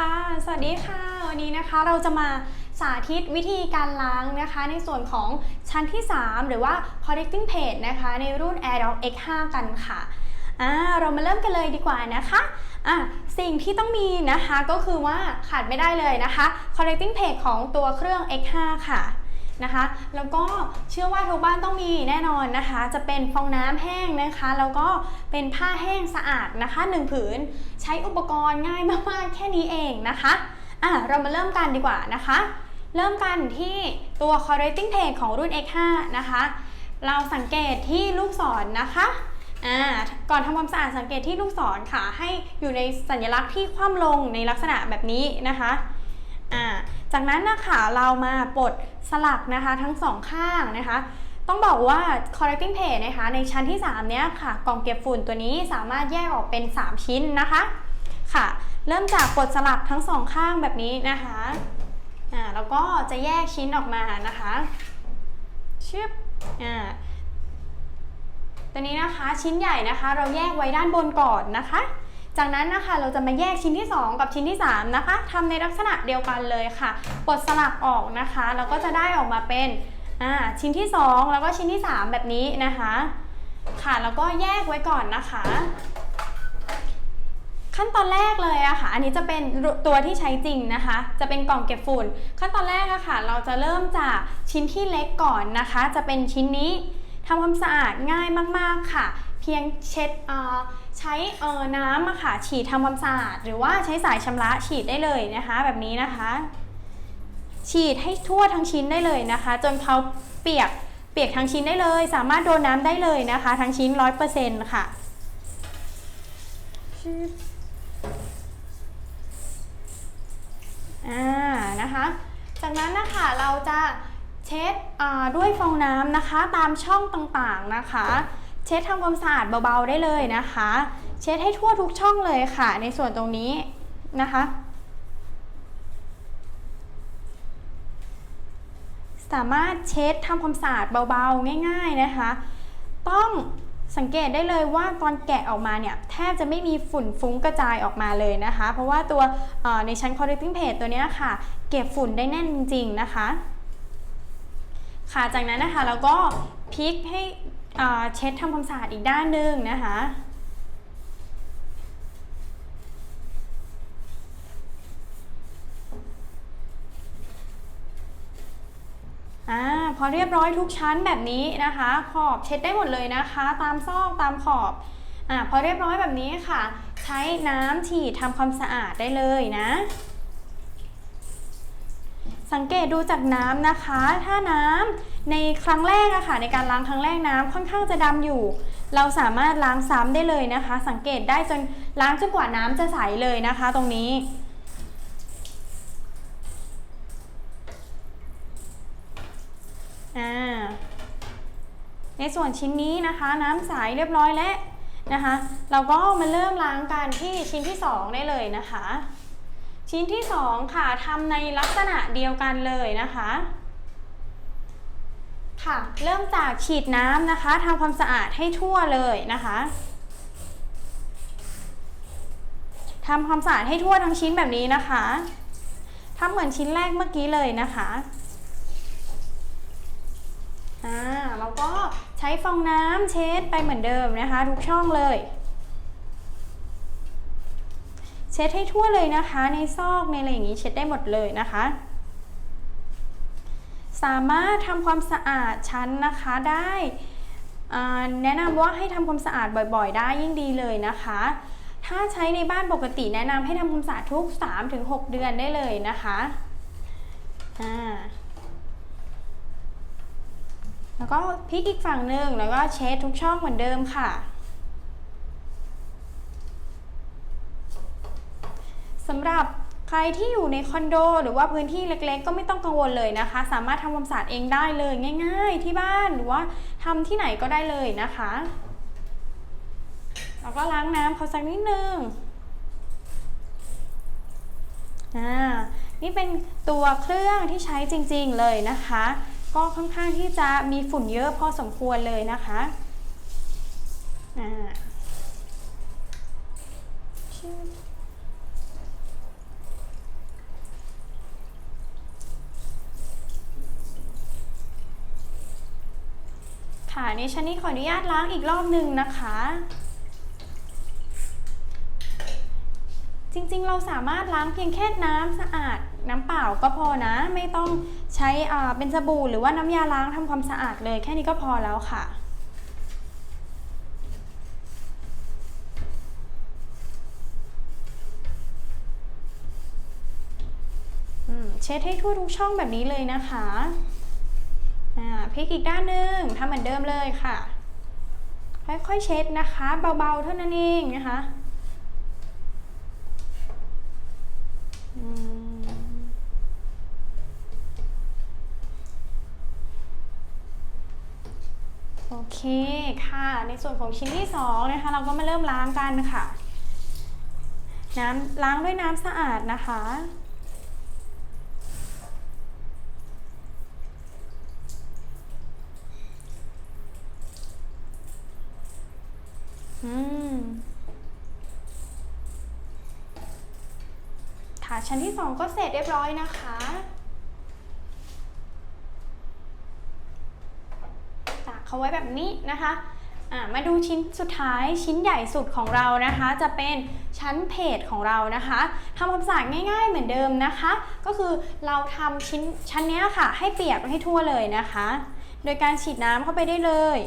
ค่ะ สวัสดีค่ะ วันนี้นะคะเราจะมาสาธิตวิธีการล้างนะคะ ในส่วนของชั้นที่ 3 หรือว่า connecting page นะคะ ในรุ่น AirDock X5 กันค่ะอ่าเรามาเริ่มกันเลยดีกว่านะคะอะสิ่งที่ต้องมีนะคะก็คือว่าขาดไม่ได้เลยนะคะ connecting page ของตัวเครื่อง X5 ค่ะ นะคะ แล้วก็เชื่อว่าทุกบ้านต้องมีแน่นอนนะคะ จะเป็นฟองน้ำแห้งนะคะ แล้วก็เป็นผ้าแห้งสะอาดนะคะหนึ่งผืนใช้อุปกรณ์ง่ายมากๆแค่นี้เองนะคะอะเรามาเริ่มกันดีกว่านะคะ เริ่มกันที่ตัว correcting page ของรุ่น X5 นะคะ เราสังเกตที่ลูกศรนนะคะอ่าก่อนทำความสะอาดสังเกตที่ลูกศรค่ะ ให้อยู่ในสัญลักษณ์ที่คว่ำลงในลักษณะแบบนี้นะคะ อ่าจากนั้นนะคะเรามาปลดสลักนะคะทั้งสองข้างนะคะ ต้องบอกว่า correcting page นะคะ ในชั้นที่ 3 เนี้ยค่ะ กล่องเก็บฝุ่นตัวนี้สามารถแยกออกเป็น 3 ชิ้นนะคะค่ะ เริ่มจากปลดสลักทั้งสองข้างแบบนี้นะคะอ่าแล้วก็จะแยกชิ้นออกมานะคะชึบอ่าตัวนี้นะคะชิ้นใหญ่นะคะ เราแยกไว้ด้านบนก่อนนะคะ จากนั้นนะคะเราจะมาแยกชิ้นที่ 2 กับชิ้นที่ 3 นะคะทำในลักษณะเดียวกันเลยค่ะปลดสลักออกนะคะแล้วก็จะได้ออกมาเป็นชิ้นที่ 2 แล้วก็ชิ้นที่ 3 แบบนี้นะคะ ค่ะแล้วก็แยกไว้ก่อนนะคะ ขั้นตอนแรกเลยอะค่ะ อันนี้จะเป็นตัวที่ใช้จริงนะคะ จะเป็นกล่องเก็บฝุ่น ขั้นตอนแรกอะค่ะ เราจะเริ่มจากชิ้นที่เล็กก่อนนะคะ จะเป็นชิ้นนี้ทำความสะอาดง่ายมากๆค่ะ เพียงเช็ด ใช้น้ำอะค่ะฉีดทำความสะอาดหรือว่าใช้สายชำระฉีดได้เลยนะคะ แบบนี้นะคะ ฉีดให้ทั่วทั้งชิ้นได้เลยนะคะ จนเขาเปียกเปียกทั้งชิ้นได้เลย สามารถโดนน้ำได้เลยนะคะ ทั้งชิ้น100%ค่ะอ่านะคะ จากนั้นนะคะเราจะเช็ดด้วยฟองน้ำนะคะ ตามช่องต่างๆนะคะ เช็ดทำความสะอาดเบาๆได้เลยนะคะ เช็ดให้ทั่วทุกช่องเลยค่ะ ในส่วนตรงนี้นะคะ สามารถเช็ดทำความสะอาดเบาๆ ง่าย ๆนะคะ ต้องสังเกตได้เลยว่าตอนแกะออกมาเนี่ย แทบจะไม่มีฝุ่นฟุ้งกระจายออกมาเลยนะคะ เพราะว่าตัวในชั้น correcting page ตัวนี้ค่ะ เก็บฝุ่นได้แน่นจริงๆนะคะ ค่ะจากนั้นนะคะเราก็พลิกให้ เช็ดทำความสะอาดอีกด้านหนึ่งนะคะอพอเรียบร้อยทุกชั้นแบบนี้นะคะ ขอบเช็ดได้หมดเลยนะคะ ตามซอกตามขอบอพอเรียบร้อยแบบนี้ค่ะ ใช้น้ำฉีดทำความสะอาดได้เลยนะสังเกตดูจากน้ำนะคะ ถ้าน้ำ ในครั้งแรกอะค่ะในการล้างครั้งแรกน้ำค่อนข้างจะดำอยู่ เราสามารถล้างซ้ำได้เลยนะคะ สังเกตได้จนล้างจนกว่าน้ำจะใสเลยนะคะ ตรงนี้ในส่วนชิ้นนี้นะคะ น้ำใสเรียบร้อยแล้วนะคะ เราก็มาเริ่มล้างกันที่ชิ้นที่ 2 ได้เลยนะคะ ชิ้นที่ 2 ค่ะทำในลักษณะเดียวกันเลยนะคะ ค่ะ เริ่มจากฉีดน้ำนะคะทำความสะอาดให้ทั่วเลยนะคะทำความสะอาดให้ทั่วทั้งชิ้นแบบนี้นะคะทำเหมือนชิ้นแรกเมื่อกี้เลยนะคะอ่าแล้วก็ใช้ฟองน้ำเช็ดไปเหมือนเดิมนะคะ ทุกช่องเลย เช็ดให้ทั่วเลยนะคะ ในซอกในอะไรอย่างนี้เช็ดได้หมดเลยนะคะ สามารถทำความสะอาดชั้นนะคะได้แนะนำว่าให้ทำความสะอาดบ่อยๆ ได้ยิ่งดีเลยนะคะ ถ้าใช้ในบ้านปกติแนะนำให้ทำความสะอาดทุก 3-6 เดือนได้เลยนะคะแล้วก็พลิกอีกฝั่งหนึ่งแล้วก็เช็ดทุกช่องเหมือนเดิมค่ะสำหรับ ใครที่อยู่ในคอนโด หรือว่าพื้นที่เล็กๆ ก็ไม่ต้องกังวลเลยนะคะ สามารถทำความสะอาดเองได้เลยง่าย ๆ ที่บ้านหรือว่าทำที่ไหนก็ได้เลยนะคะแล้วก็ล้างน้ำเขาสักนิดนึงอ่านี่เป็นตัวเครื่องที่ใช้จริงๆเลยนะคะ ก็ค่อนข้างที่จะมีฝุ่นเยอะพอสมควรเลยนะคะ นี่ฉันนี่ขออนุญาตล้างอีกรอบหนึ่งนะคะ จริงๆ เราสามารถล้างเพียงแค่น้ำสะอาด น้ำเปล่าก็พอนะ ไม่ต้องใช้เป็นสบู่หรือว่าน้ำยาล้างทำความสะอาดเลย แค่นี้ก็พอแล้วค่ะเช็ดให้ทั่วทุกช่องแบบนี้เลยนะคะ พลิกอีกด้านหนึ่งทำเหมือนเดิมเลยค่ะ ค่อยๆเช็ดนะคะ เบาๆเท่านั้นเองนะคะโอเคค่ะ ในส่วนของชิ้นที่สองนะคะ เราก็มาเริ่มล้างกันค่ะ น้ำล้างด้วยน้ำสะอาดนะคะ อืมค่ะชั้นที่สองก็เสร็จเรียบร้อยนะคะตากเขาไว้แบบนี้นะคะมาดูชิ้นสุดท้ายชิ้นใหญ่สุดของเรานะคะ จะเป็นชั้นเพจของเรานะคะทำความสะอาดง่ายๆเหมือนเดิมนะคะ ก็คือเราทำชิ้นชั้นนี้ค่ะ ให้เปียกให้ทั่วเลยนะคะ โดยการฉีดน้ำเข้าไปได้เลย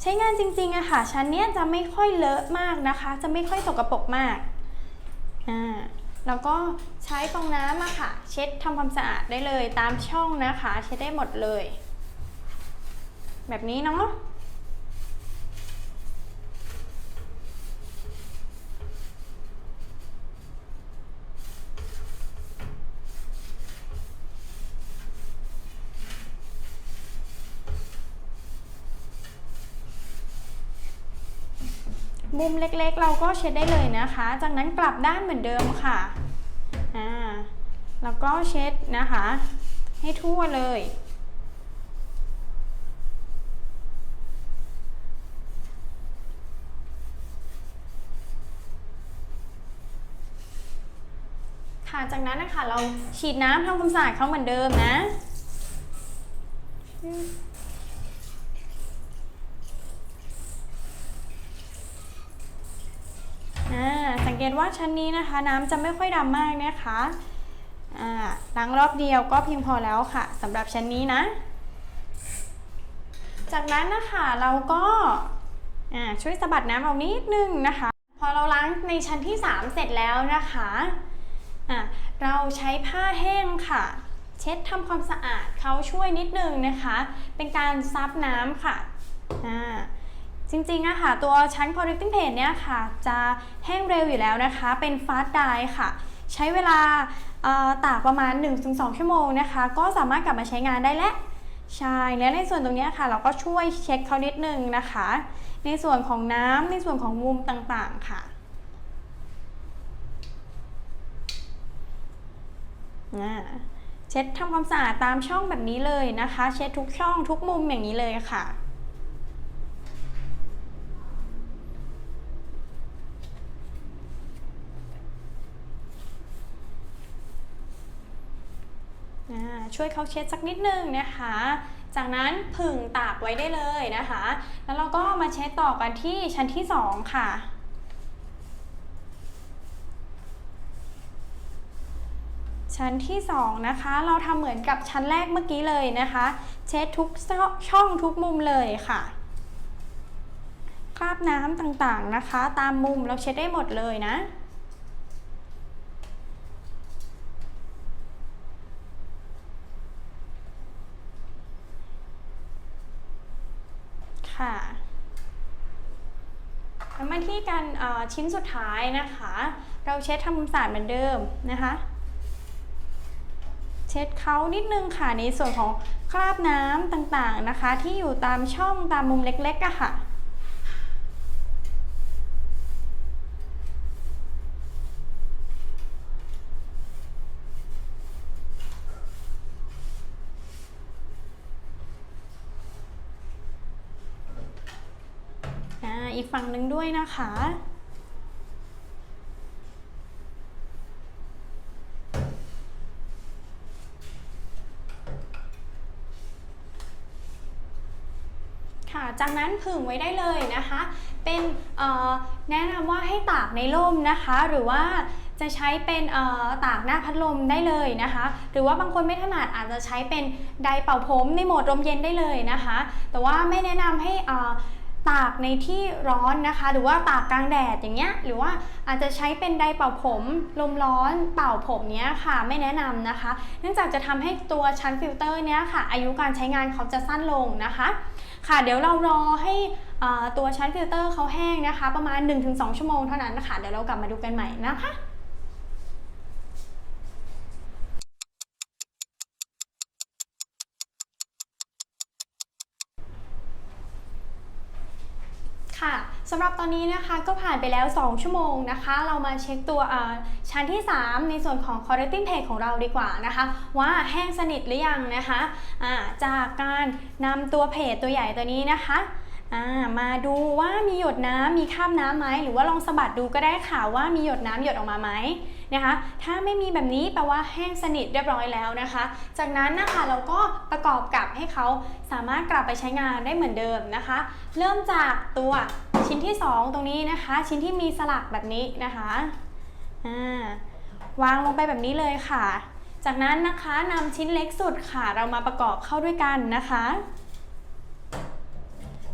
ใช้งานจริงๆอะค่ะ ชั้นเนี้ยจะไม่ค่อยเลอะมากนะคะ จะไม่ค่อยสกปรกมากอ่าแล้วก็ใช้ฟองน้ำอะค่ะ เช็ดทำความสะอาดได้เลยตามช่องนะคะ เช็ดได้หมดเลย แบบนี้เนาะ มุมเล็กๆ เราก็เช็ดได้เลยนะคะ จากนั้นกลับด้านเหมือนเดิมค่ะอ่าแล้วก็เช็ดนะคะ ให้ทั่วเลย ค่ะจากนั้นนะคะเราฉีดน้ำทำความสะอาดเขาเหมือนเดิมนะ อ่าสังเกตว่าชั้นนี้นะคะ น้ำจะไม่ค่อยดำมากนะคะอ่าล้างรอบเดียวก็เพียงพอแล้วค่ะสำหรับชั้นนี้นะ จากนั้นนะคะเราก็อ่าช่วยสะบัดน้ำเรานิดนึงนะคะ พอเราล้างในชั้นที่ 3 เสร็จแล้วนะคะอ่าเราใช้ผ้าแห้งค่ะเช็ดทำความสะอาดเขาช่วยนิดนึงนะคะ เป็นการซับน้ำค่ะอ่า จริงๆอะค่ะตัวชั้น correcting paint เนี่ยค่ะ จะแห้งเร็วอยู่แล้วนะคะ เป็น fast dry ค่ะ ใช้เวลาตากประมาณ 1-2 ชั่วโมงนะคะ ก็สามารถกลับมาใช้งานได้แล้วใช่แล้วในส่วนตรงนี้ค่ะ เราก็ช่วยเช็คเขานิดนึงนะคะ ในส่วนของน้ำในส่วนของมุมต่างๆค่ะเช็ดทำความสะอาดตามช่องแบบนี้เลยนะคะ เช็ดทุกช่องทุกมุมอย่างนี้เลยค่ะ อ่า ช่วยเขาเช็ดสักนิดนึงนะคะ จากนั้นผึ่งตากไว้ได้เลยนะคะ แล้วเราก็มาเช็ดต่อกันที่ชั้นที่ 2 ค่ะชั้นที่ 2 นะคะ เราทำเหมือนกับชั้นแรกเมื่อกี้เลยนะคะ เช็ดทุกช่องทุกมุมเลยค่ะคราบน้ำต่างๆนะคะ ตามมุมเราเช็ดได้หมดเลยนะค่ะแล้วมาที่การเอ่อ ชิ้นสุดท้ายนะคะ เราเช็ดทำความสะอาดเหมือนเดิมนะคะ เช็ดเขานิดนึงค่ะในส่วนของคราบน้ำต่างๆนะคะ ที่อยู่ตามช่องตามมุมเล็กๆอะค่ะอีกฝั่งหนึ่งด้วยนะคะ จากนั้นผึ่งไว้ได้เลยนะคะ เป็นแนะนำว่าให้ตากในร่มนะคะ หรือว่าจะใช้เป็นตากหน้าพัดลมได้เลยนะคะ หรือว่าบางคนไม่ถนัดอาจจะใช้เป็นไดร์เป่าผมในโหมดลมเย็นได้เลยนะคะ แต่ว่าไม่แนะนำให้ตากในที่ร้อนนะคะ หรือว่าตากกลางแดดอย่างเงี้ยหรือว่าอาจจะใช้เป็นไดร์เป่าผมลมร้อนเป่าผมเนี้ยค่ะ ไม่แนะนำนะคะ เนื่องจากจะทำให้ตัวชั้นฟิลเตอร์เนี้ยค่ะ อายุการใช้งานเขาจะสั้นลงนะคะ ค่ะ เดี๋ยวเรารอให้ตัวชั้นฟิลเตอร์เขาแห้งนะคะ ประมาณ 1-2 ชั่วโมงเท่านั้นนะคะ เดี๋ยวเรากลับมาดูกันใหม่นะคะค่ะ สำหรับตอนนี้นะคะก็ผ่านไปแล้ว 2 ชั่วโมงนะคะ เรามาเช็คตัวชั้นที่ 3 ในส่วนของ correcting page ของเราดีกว่านะคะ ว่าแห้งสนิทหรือยังนะคะอ่าจากการนำตัวเพจตัวใหญ่ตัวนี้นะคะมาดูว่ามีหยดน้ำมีคราบน้ำไหมหรือว่าลองสะบัดดูก็ได้ค่ะว่ามีหยดน้ำหยดออกมาไหมนะคะ ถ้าไม่มีแบบนี้แปลว่าแห้งสนิทเรียบร้อยแล้วนะคะ จากนั้นนะคะเราก็ประกอบกับให้เขาสามารถกลับไปใช้งานได้เหมือนเดิมนะคะ เริ่มจากตัว ชิ้นที่ 2 ตรงนี้นะคะ ชิ้นที่มีสลักแบบนี้นะคะวางลงไปแบบนี้เลยค่ะ จากนั้นนะคะนำชิ้นเล็กสุดค่ะ เรามาประกอบเข้าด้วยกันนะคะ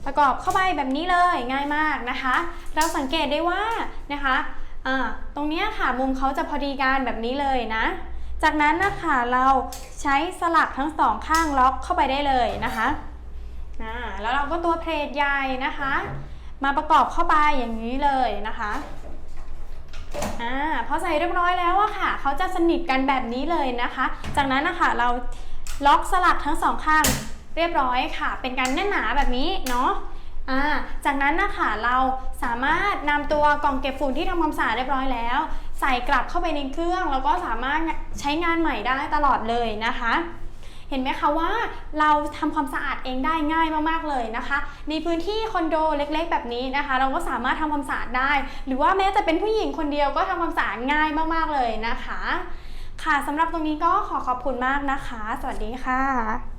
ประกอบเข้าไปแบบนี้เลยง่ายมากนะคะ เราสังเกตได้ว่านะคะตรงนี้ค่ะมุมเขาจะพอดีกันแบบนี้เลยนะ จากนั้นนะคะเราใช้สลักทั้งสองข้างล็อกเข้าไปได้เลยนะคะอ่าแล้วเราก็ตัวเพลทใหญ่นะคะ มาประกอบเข้าไปอย่างนี้เลยนะคะอ่าพอใส่เรียบร้อยแล้วอะค่ะ เขาจะสนิทกันแบบนี้เลยนะคะ จากนั้นนะคะเราล็อกสลักทั้งสองข้างเรียบร้อยค่ะ เป็นการแน่นหนาแบบนี้เนาะอ่าจากนั้นนะคะเราสามารถนำตัวกล่องเก็บฝุ่นที่ทำความสะอาดเรียบร้อยแล้ว ใส่กลับเข้าไปในเครื่อง แล้วก็สามารถใช้งานใหม่ได้ตลอดเลยนะคะ เห็นไหมคะว่าเราทำความสะอาดเองได้ง่ายมากๆเลยนะคะ ในพื้นที่คอนโดเล็กๆ แบบนี้นะคะ เราก็สามารถทำความสะอาดได้ หรือว่าแม้แต่เป็นผู้หญิงคนเดียวก็ทำความสะอาดง่ายมากๆเลยนะคะ ค่ะสำหรับตรงนี้ก็ขอขอบคุณมากนะคะ สวัสดีค่ะ